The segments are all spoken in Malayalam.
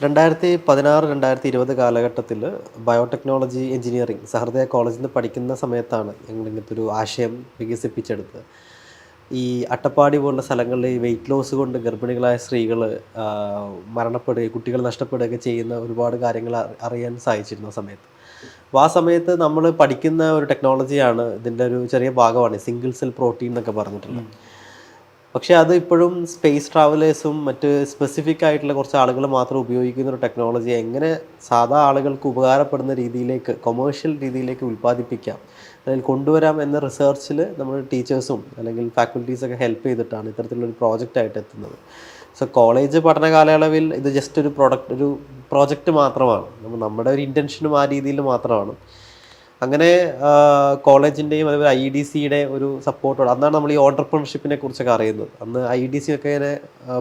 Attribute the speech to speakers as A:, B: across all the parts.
A: രണ്ടായിരത്തി പതിനാറ് രണ്ടായിരത്തി ഇരുപത് കാലഘട്ടത്തിൽ ബയോടെക്നോളജി എഞ്ചിനീയറിംഗ് സഹൃദയ കോളേജിൽ നിന്ന് പഠിക്കുന്ന സമയത്താണ് ഞങ്ങൾ ഇങ്ങനത്തെ ഒരു ആശയം വികസിപ്പിച്ചെടുത്തത്. ഈ അട്ടപ്പാടി പോലുള്ള സ്ഥലങ്ങളിൽ വെയിറ്റ് ലോസ് കൊണ്ട് ഗർഭിണികളായ സ്ത്രീകൾ മരണപ്പെടുകയും കുട്ടികൾ നഷ്ടപ്പെടുകയൊക്കെ ചെയ്യുന്ന ഒരുപാട് കാര്യങ്ങൾ അറിയാൻ സാധിച്ചിരുന്നു സമയത്ത്. അപ്പോൾ ആ സമയത്ത് നമ്മൾ പഠിക്കുന്ന ഒരു ടെക്നോളജിയാണ് ഇതിന്റെ ഒരു ചെറിയ ഭാഗമാണ് സിംഗിൾ സെൽ പ്രോട്ടീൻ എന്നൊക്കെ പറഞ്ഞിട്ടുള്ളത്. പക്ഷേ അത് ഇപ്പോഴും സ്പേസ് ട്രാവലേഴ്സും മറ്റ് സ്പെസിഫിക് ആയിട്ടുള്ള കുറച്ച് ആളുകൾ മാത്രം ഉപയോഗിക്കുന്ന ഒരു ടെക്നോളജി എങ്ങനെ സാധാ ആളുകൾക്ക് ഉപകാരപ്പെടുന്ന രീതിയിലേക്ക് കൊമേഴ്ഷ്യൽ രീതിയിലേക്ക് ഉൽപ്പാദിപ്പിക്കാം അല്ലെങ്കിൽ കൊണ്ടുവരാം എന്ന റിസർച്ചിൽ നമ്മൾ ടീച്ചേഴ്സും അല്ലെങ്കിൽ ഫാക്കൽറ്റീസൊക്കെ ഹെൽപ്പ് ചെയ്തിട്ടാണ് ഇത്തരത്തിലുള്ളൊരു പ്രോജക്റ്റ് ആയിട്ട് എത്തുന്നത്. സോ കോളേജ് പഠന കാലയളവിൽ ഇത് ജസ്റ്റ് ഒരു പ്രൊഡക്റ്റ് ഒരു പ്രോജക്റ്റ് മാത്രമാണ്. നമ്മൾ നമ്മുടെ ഒരു ഇന്റൻഷനും ആ രീതിയിൽ മാത്രമാണ്. അങ്ങനെ കോളേജിന്റെയും അതുപോലെ ഐ ഡി സിയുടെ ഒരു സപ്പോർട്ടോട് അന്നാണ് നമ്മൾ ഈ ഓണ്ടർപ്രണർഷിപ്പിനെ കുറിച്ചൊക്കെ അറിയുന്നത്. അന്ന് ഐ ഡി സി ഒക്കെ ഇങ്ങനെ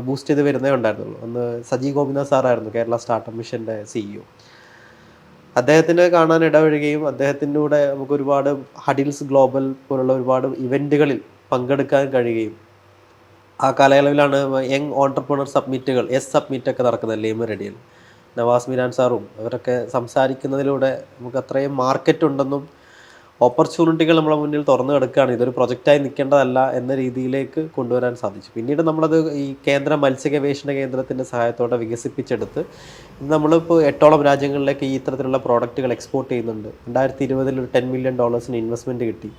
A: ബൂസ്റ്റ് ചെയ്ത് വരുന്നേ ഉണ്ടായിരുന്നുള്ളൂ. അന്ന് സജി ഗോപിനാഥ് സാറായിരുന്നു കേരള സ്റ്റാർട്ടപ്പ് മിഷന്റെ സിഇഒ അദ്ദേഹത്തിനെ കാണാൻ ഇടവഴുകയും അദ്ദേഹത്തിന്റെ കൂടെ നമുക്ക് ഒരുപാട് ഹഡിൽസ് ഗ്ലോബൽ പോലുള്ള ഒരുപാട് ഇവന്റുകളിൽ പങ്കെടുക്കാൻ കഴിയുകയും ആ കാലയളവിലാണ് യങ് ഓണ്ടർപ്രണർ സബ്മിറ്റുകൾ എസ് സബ്മിറ്റ് ഒക്കെ നടക്കുന്നത് ലേമറഡിയിൽ നവാസ് മിരാൻ സാറും അവരൊക്കെ സംസാരിക്കുന്നതിലൂടെ നമുക്ക് അത്രയും മാർക്കറ്റ് ഉണ്ടെന്നും ഓപ്പർച്യൂണിറ്റികൾ നമ്മളെ മുന്നിൽ തുറന്നു കിടക്കുകയാണ്. ഇതൊരു പ്രൊജക്റ്റായി നിൽക്കേണ്ടതല്ല എന്ന രീതിയിലേക്ക് കൊണ്ടുവരാൻ സാധിച്ചു. പിന്നീട് നമ്മളത് ഈ കേന്ദ്ര മത്സ്യ ഗവേഷണ കേന്ദ്രത്തിന്റെ സഹായത്തോടെ വികസിപ്പിച്ചെടുത്ത് നമ്മളിപ്പോൾ എട്ടോളം രാജ്യങ്ങളിലേക്ക് ഈ ഇത്തരത്തിലുള്ള പ്രോഡക്റ്റുകൾ എക്സ്പോർട്ട് ചെയ്യുന്നുണ്ട്. രണ്ടായിരത്തി ഇരുപതിൽ ഒരു ടെൻ മില്യൺ ഡോളേഴ്സിന് ഇൻവെസ്റ്റ്മെന്റ് കിട്ടി.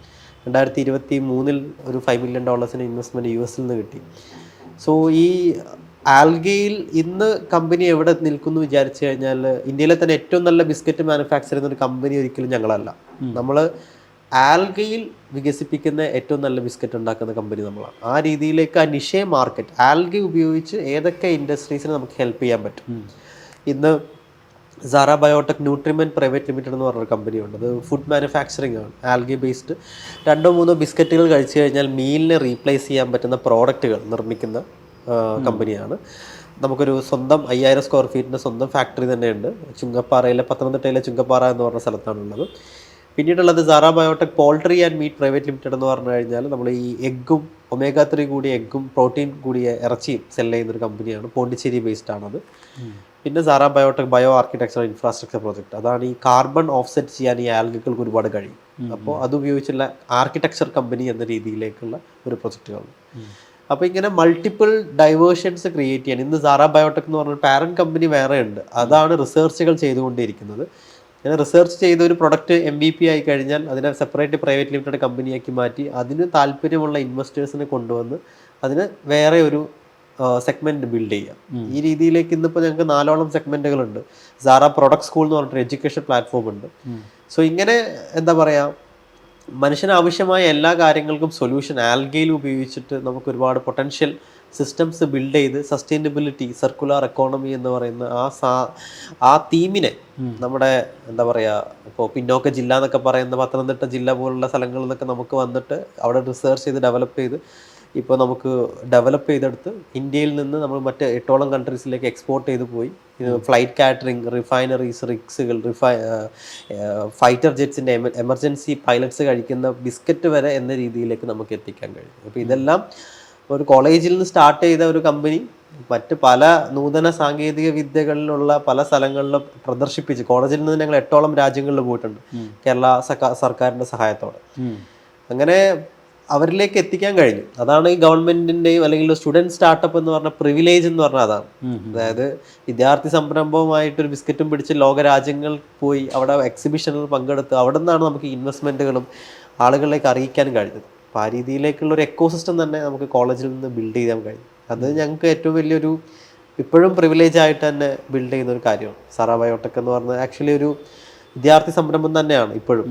A: രണ്ടായിരത്തി ഇരുപത്തി മൂന്നിൽ ഒരു ഫൈവ് മില്യൺ ഡോളേഴ്സിന് ഇൻവെസ്റ്റ്മെന്റ് യു എസിൽ നിന്ന് കിട്ടി. സോ ഈ ആൽഗയിൽ ഇന്ന് കമ്പനി എവിടെ നിൽക്കുന്നു വിചാരിച്ചു കഴിഞ്ഞാൽ ഇന്ത്യയിലെ തന്നെ ഏറ്റവും നല്ല ബിസ്ക്കറ്റ് മാനുഫാക്ചർ ചെയ്യുന്ന ഒരു കമ്പനി ഒരിക്കലും ഞങ്ങളല്ല. നമ്മൾ ആൽഗയിൽ വികസിപ്പിക്കുന്ന ഏറ്റവും നല്ല ബിസ്ക്കറ്റ് ഉണ്ടാക്കുന്ന കമ്പനി നമ്മളാണ്. ആ രീതിയിലേക്ക് ആ നിഷേ മാർക്കറ്റ് ആൽഗ ഉപയോഗിച്ച് ഏതൊക്കെ ഇൻഡസ്ട്രീസിന് നമുക്ക് ഹെൽപ്പ് ചെയ്യാൻ പറ്റും? ഇന്ന് Sara biotech nutriment private limited എന്ന് പറഞ്ഞൊരു കമ്പനിയുണ്ട് അത് ഫുഡ് മാനുഫാക്ചറിങ് ആണ്. ആൽഗി ബേസ്ഡ് രണ്ടോ മൂന്നോ ബിസ്ക്കറ്റുകൾ കഴിച്ചു കഴിഞ്ഞാൽ മീലിനെ റീപ്ലേസ് ചെയ്യാൻ പറ്റുന്ന പ്രോഡക്റ്റുകൾ നിർമ്മിക്കുന്ന കമ്പനിയാണ്. നമുക്കൊരു സ്വന്തം അയ്യായിരം സ്ക്വയർ ഫീറ്റിന്റെ സ്വന്തം ഫാക്ടറി തന്നെയുണ്ട്. ചുങ്കപ്പാറയിലെ പത്തനംതിട്ടയിലെ ചുങ്കപ്പാറ എന്ന് പറഞ്ഞ സ്ഥലത്താണുള്ളത്. പിന്നീടുള്ളത് Sara biotech poultry and meat private limited എന്ന് പറഞ്ഞു കഴിഞ്ഞാൽ നമ്മൾ ഈ എഗ്ഗും ഒമേഗ ത്രീ കൂടിയ എഗ്ഗും പ്രോട്ടീൻ കൂടിയ ഇറച്ചിയും സെൽ ചെയ്യുന്ന ഒരു കമ്പനിയാണ്. പോണ്ടിച്ചേരി ബേസ്ഡ് ആണത്. പിന്നെ Sara biotech bio architecture infrastructure project അതാണ് ഈ കാർബൺ ഓഫ്സെറ്റ് ചെയ്യാൻ ഈ ആൽഗകൾക്ക് ഒരുപാട് കഴിയും. അപ്പോൾ അത് ഉപയോഗിച്ചുള്ള ആർക്കിടെക്ചർ കമ്പനി എന്ന രീതിയിലേക്കുള്ള ഒരു പ്രൊജക്റ്റുകളാണ് അപ്പോൾ ഇങ്ങനെ മൾട്ടിപ്പിൾ ഡൈവേർഷൻസ് ക്രിയേറ്റ് ചെയ്യാൻ. ഇന്ന് സാറ ബയോടെക് എന്ന് പറഞ്ഞ പാരന്റ് കമ്പനി വേറെ ഉണ്ട്. അതാണ് റിസർച്ചുകൾ ചെയ്തുകൊണ്ടിരിക്കുന്നത്. അങ്ങനെ റിസർച്ച് ചെയ്ത ഒരു പ്രൊഡക്റ്റ് എം ബി പി ആയി കഴിഞ്ഞാൽ അതിനെ സെപ്പറേറ്റ് പ്രൈവറ്റ് ലിമിറ്റഡ് കമ്പനിയാക്കി മാറ്റി അതിന് താല്പര്യമുള്ള ഇൻവെസ്റ്റേഴ്സിനെ കൊണ്ടുവന്ന് അതിന് വേറെ ഒരു സെഗ്മെന്റ് ബിൽഡ് ചെയ്യാം. ഈ രീതിയിലേക്ക് ഇന്നിപ്പോൾ ഞങ്ങൾക്ക് നാലോളം സെഗ്മെന്റുകൾ ഉണ്ട് സാറ പ്രൊഡക്റ്റ് സ്കൂൾ എന്ന് പറഞ്ഞിട്ട് എഡ്യൂക്കേഷൻ പ്ലാറ്റ്ഫോം ഉണ്ട്. സോ ഇങ്ങനെ എന്താ പറയുക മനുഷ്യന് ആവശ്യമായ എല്ലാ കാര്യങ്ങൾക്കും സൊല്യൂഷൻ ആൽഗയിൽ ഉപയോഗിച്ചിട്ട് നമുക്ക് ഒരുപാട് പൊട്ടൻഷ്യൽ സിസ്റ്റംസ് ബിൽഡ് ചെയ്ത് സസ്റ്റൈനബിലിറ്റി സർക്കുലർ എക്കോണമി എന്ന് പറയുന്ന ആ സാ ആ തീമിനെ നമ്മുടെ എന്താ പറയുക ഇപ്പോൾ പിന്നോക്ക ജില്ല എന്നൊക്കെ പറയുന്ന പത്തനംതിട്ട ജില്ല പോലുള്ള സ്ഥലങ്ങളിൽ നിന്നൊക്കെ നമുക്ക് വന്നിട്ട് അവിടെ റിസർച്ച് ചെയ്ത് ഡെവലപ്പ് ചെയ്ത് ഇപ്പോൾ നമുക്ക് ഡെവലപ്പ് ചെയ്തെടുത്ത് ഇന്ത്യയിൽ നിന്ന് നമ്മൾ മറ്റ് എട്ടോളം കൺട്രീസിലേക്ക് എക്സ്പോർട്ട് ചെയ്തു പോയി. ഫ്ലൈറ്റ് കാറ്ററിംഗ് റിഫൈനറീസ് റിക്സുകൾ റിഫൈ ഫൈറ്റർ ജെറ്റ്സിന്റെ എമർജൻസി പൈലറ്റ്സ് കഴിക്കുന്ന ബിസ്ക്കറ്റ് വരെ എന്ന രീതിയിലേക്ക് നമുക്ക് എത്തിക്കാൻ കഴിയും. അപ്പോൾ ഇതെല്ലാം ഒരു കോളേജിൽ നിന്ന് സ്റ്റാർട്ട് ചെയ്ത ഒരു കമ്പനി മറ്റ് പല നൂതന സാങ്കേതിക വിദ്യകളിലുള്ള പല സ്ഥലങ്ങളിലും പ്രദർശിപ്പിച്ച് കോളേജിൽ നിന്ന് ഞങ്ങൾ എട്ടോളം രാജ്യങ്ങളിൽ പോയിട്ടുണ്ട്. കേരള സർക്കാരിന്റെ സർക്കാരിന്റെ സഹായത്തോടെ അങ്ങനെ അവരിലേക്ക് എത്തിക്കാൻ കഴിഞ്ഞു. അതാണ് ഈ ഗവൺമെന്റിന്റെയും അല്ലെങ്കിൽ സ്റ്റുഡന്റ് സ്റ്റാർട്ടപ്പ് എന്ന് പറഞ്ഞ പ്രിവിലേജ് എന്ന് പറഞ്ഞാൽ അതാണ്. അതായത് വിദ്യാർത്ഥി സംരംഭവുമായിട്ട് ഒരു ബിസ്ക്കറ്റും പിടിച്ച് ലോക രാജ്യങ്ങൾ പോയി അവിടെ എക്സിബിഷനിൽ പങ്കെടുത്ത് അവിടെ നിന്നാണ് നമുക്ക് ഇൻവെസ്റ്റ്മെന്റുകളും ആളുകളിലേക്ക് അറിയിക്കാൻ കഴിഞ്ഞത്. അപ്പോൾ ആ രീതിയിലേക്കുള്ള ഒരു എക്കോസിസ്റ്റം തന്നെ നമുക്ക് കോളേജിൽ നിന്ന് ബിൽഡ് ചെയ്യാൻ കഴിയും അത് ഞങ്ങൾക്ക് ഏറ്റവും വലിയൊരു ഇപ്പോഴും പ്രിവിലേജ് ആയിട്ട് തന്നെ ബിൽഡ് ചെയ്യുന്ന ഒരു കാര്യമാണ്. സാറാ ബയോടെക് എന്ന് പറഞ്ഞാൽ ആക്ച്വലി ഒരു വിദ്യാർത്ഥി സംരംഭം തന്നെയാണ് ഇപ്പോഴും.